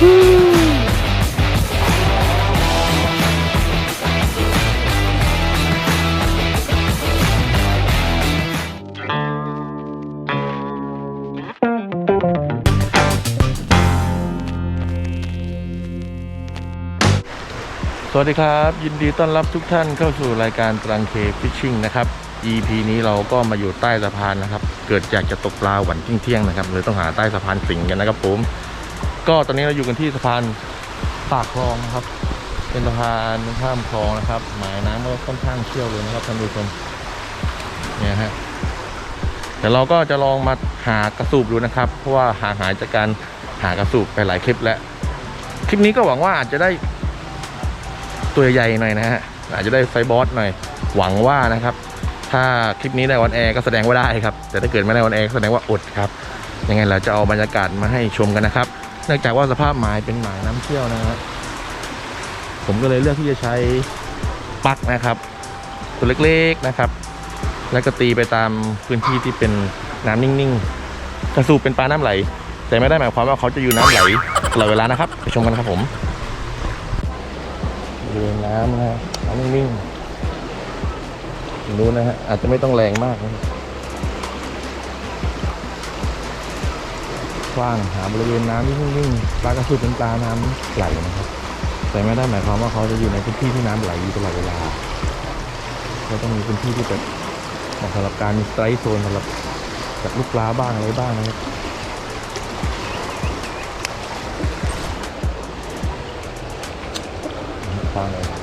สวัสดีครับ ยินดีต้อนรับทุกท่านเข้าสู่รายการตรังเคฟิชชิ่งนะครับ EP นี้เราก็มาอยู่ใต้สะพานนะครับ เกิดจากจะตกปลาหวันเที่ยงๆนะครับเลยต้องหาใต้สะพานสิงกันนะครับผม ก็ตอนนี้เราอยู่กันที่สะพานปากคลองนะครับ เป็นสะพานข้ามคลองนะครับ หมายน้ำก็ค่อนข้างเชี่ยวเลยนะครับท่านผู้ชมเนี่ยฮะเดี๋ยวเราก็จะลองมาหากระสูบดูนะครับ เพราะว่าหาหายจากการหากระสูบไปหลายคลิปแล้ว คลิปนี้ก็หวังว่าอาจจะได้ตัวใหญ่หน่อยนะฮะอาจจะได้ไฟบอสหน่อยหวังว่านะครับ ถ้าคลิปนี้ได้ออนแอร์ก็แสดงว่าได้ครับ แต่ถ้าเกิดไม่ได้ออนแอร์ก็แสดงว่าอดครับยังไงเราจะเอาบรรยากาศมาให้ชมกันนะครับ นื่องจากว่าสภาพหมายเป็นหมายน้ำเชี่ยวนะฮะผมก็เลยเลือกที่จะใช้ปลั๊กนะครับ ตัวเล็กๆนะครับ แล้วก็ตีไปตามพื้นที่ที่เป็นน้ำนิ่งๆกระสูบเป็นปลาน้ำไหล แต่ไม่ได้หมายความว่าเขาจะอยู่น้ำไหลตลอดเวลานะครับไปชมกันครับผมบริเวณน้ำนะฮะน้ำนิ่งๆรู้นะฮะอาจจะไม่ต้องแรงมากนะ กว้างหาบริเวณน้ำที่นิ่งๆปลากระสุนเป็นปลาน้ำไหลนะครับ แต่ไม่ได้หมายความว่าเขาจะอยู่ในพื้นที่ที่น้ำไหลอยู่ตลอดเวลาเราต้องมีพื้นที่ที่แบบเหมาะสำหรับการสไตร์โซนสำหรับจับลูกปลาบ้างอะไรบ้างนะครับฟังเลย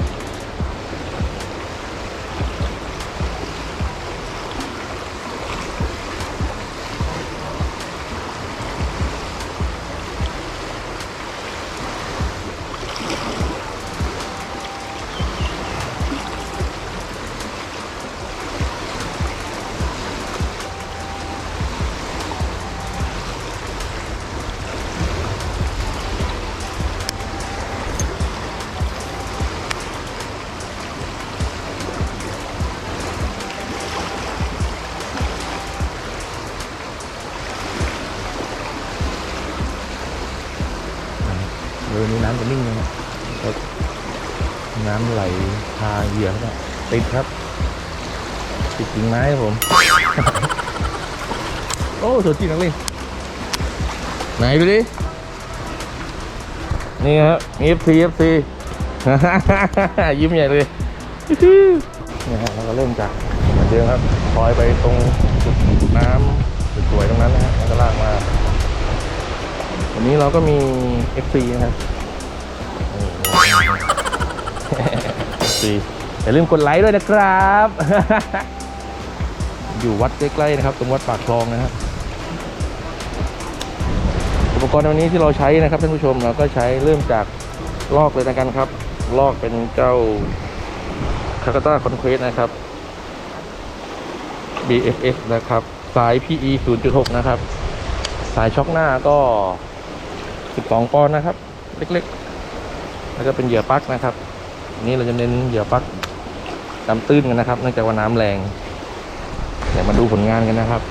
ติดครับ ติดกิ่งไม้ครับผม โอ้สดจริงนักเลยไหนไปดิ นี่ครับมี FC FC ยิ้มใหญ่เลยนี่ฮะเราก็เริ่มจากเหมือนเดิมครับคอยไปตรงจุดน้ำสวยๆตรงนั้นนะฮะแล้วก็ลากมา วันนี้เราก็มี FC นะครับ FC อย่าลืมกดไลค์ด้วยนะครับ อยู่วัดใกล้ๆนะครับ ตรงวัดปากคลองนะครับอุปกรณ์วันนี้ที่เราใช้นะครับท่านผู้ชมเราก็ใช้เริ่มจากลอกเลยนะกันครับ ลอกเป็นเจ้าคา k าต้าคอนเควสนะครับ BFS นะครับ สาย PE 0.6 นะครับ สายช็อคหน้าก็ 12ปอนด์นะครับ เล็กๆ แล้วก็เป็นเหยื่อปลั๊กนะครับ นี้เราจะเน้นเหยื่อปลั๊ก น้ำตื้นกันนะครับเนื่องจากว่าน้ำแรง เดี๋ยวมาดูผลงานกันนะครับ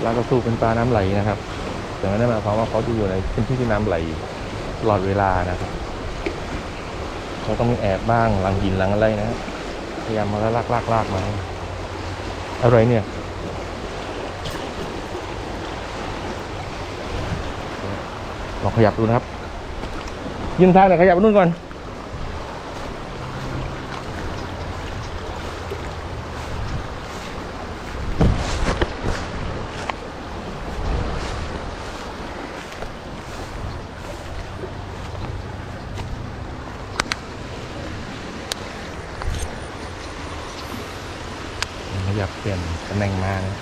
ปลากระสูบเป็นปลาน้ำไหลนะครับ แต่ไม่ได้หมายความว่าเขาจะอยู่ในพื้นที่ที่น้ำไหลตลอดเวลานะครับ เขาก็มีแอบบ้างหลังหินหลังอะไรนะพยายามมาลากลากลากมาอะไรเนี่ยลองขยับดูนะครับ ยืนทางหน่อยขยับไปนู่นก่อน ขยับเปลี่ยนตำแหน่งมานะ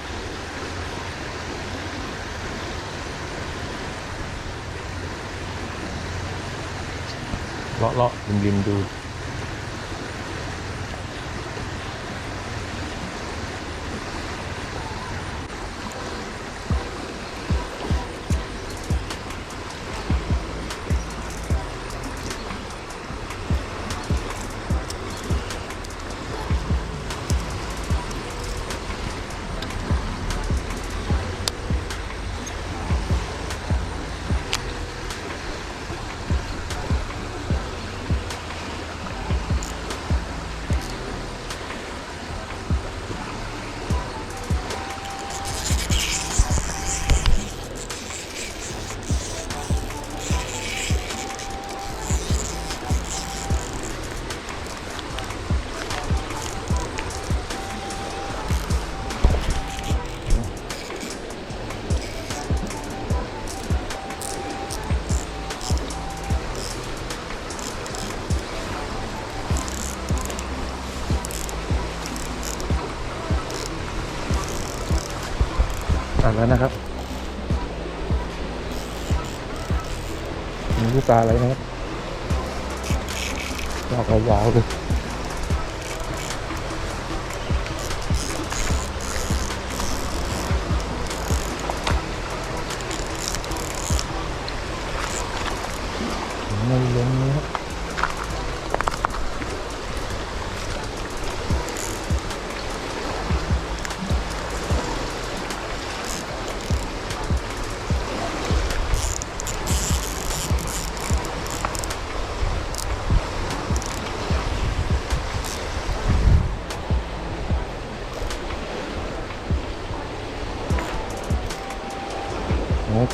เลาะเลาะริมริมดู แล้วนะครับมีลูกปลาอะไรนะครับลากยาวๆเลย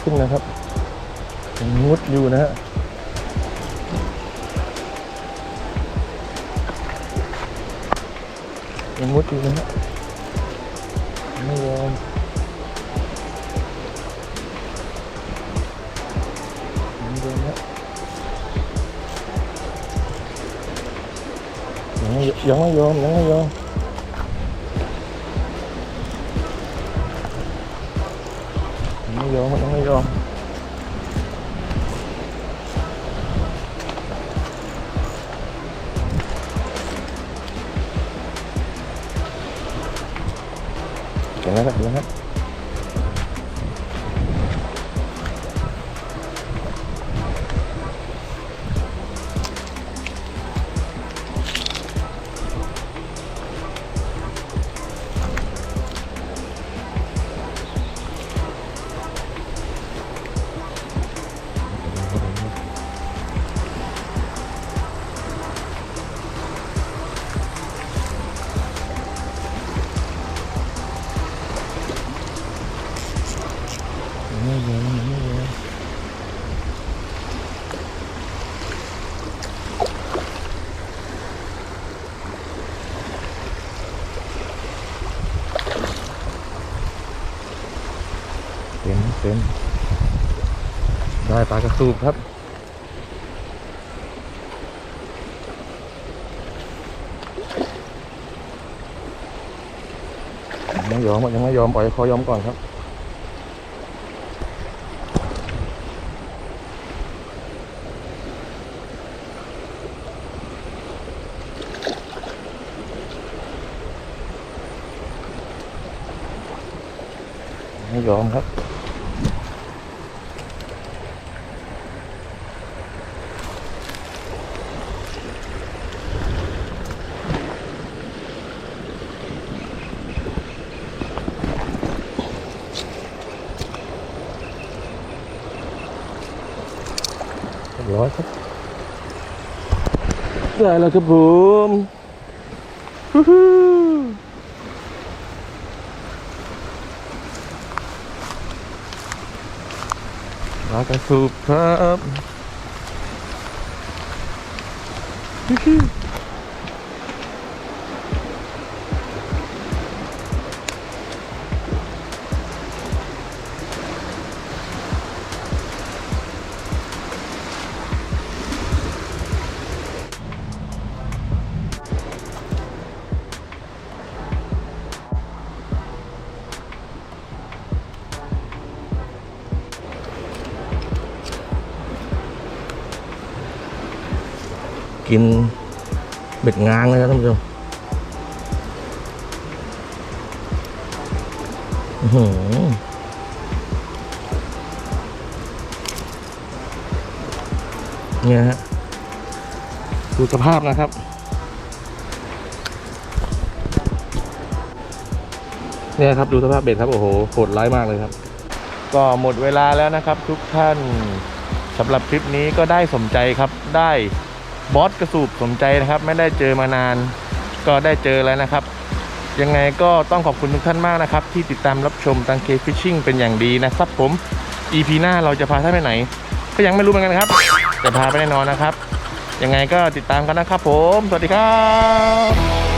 ขึ้นนะครับยังมุดอยู่นะฮะยังมุดอยู่นะฮะไม่ยอมไม่ยอมนะยังไม่ยังไม่ยอมยังไม่ยอม ยังไม่ยอมยังไม่ยอมเห็นแล้วครับเห็นแล้ว ไม่เยอมยังไม่เยอมเต็มเต็มได้ปลากระสูบครับยังไม่ยอมยังไม่ยอมปล่อยเขายอมก่อนครับ ไม่ยอมครับเรียบร้อยครับ ได้แล้วครับผมฮู้ฮู้มากระสูบครับ กินเบ็ดงางเลยครับท่านผู้ชมเนี่ยฮะดูสภาพนะครับ เนี่ยครับดูสภาพเบ็ดครับ โอ้โหโหดร้ายมากเลยครับ ก็หมดเวลาแล้วนะครับ ทุกท่านสำหรับคลิปนี้ก็ได้สมใจครับได้ บอสกระสูบสมใจนะครับ ไม่ได้เจอมานานก็ได้เจอแล้วนะครับ ยังไงก็ต้องขอบคุณทุกท่านมากนะครับ ที่ติดตามรับชมตังเคฟิชชิ่งเป็นอย่างดีนะครับผม EP หน้าเราจะพาท่านไปไหน ก็ยังไม่รู้เหมือนกันครับจะพาไปแน่นอนนะครับ ยังไงก็ติดตามกันนะครับผม สวัสดีครับ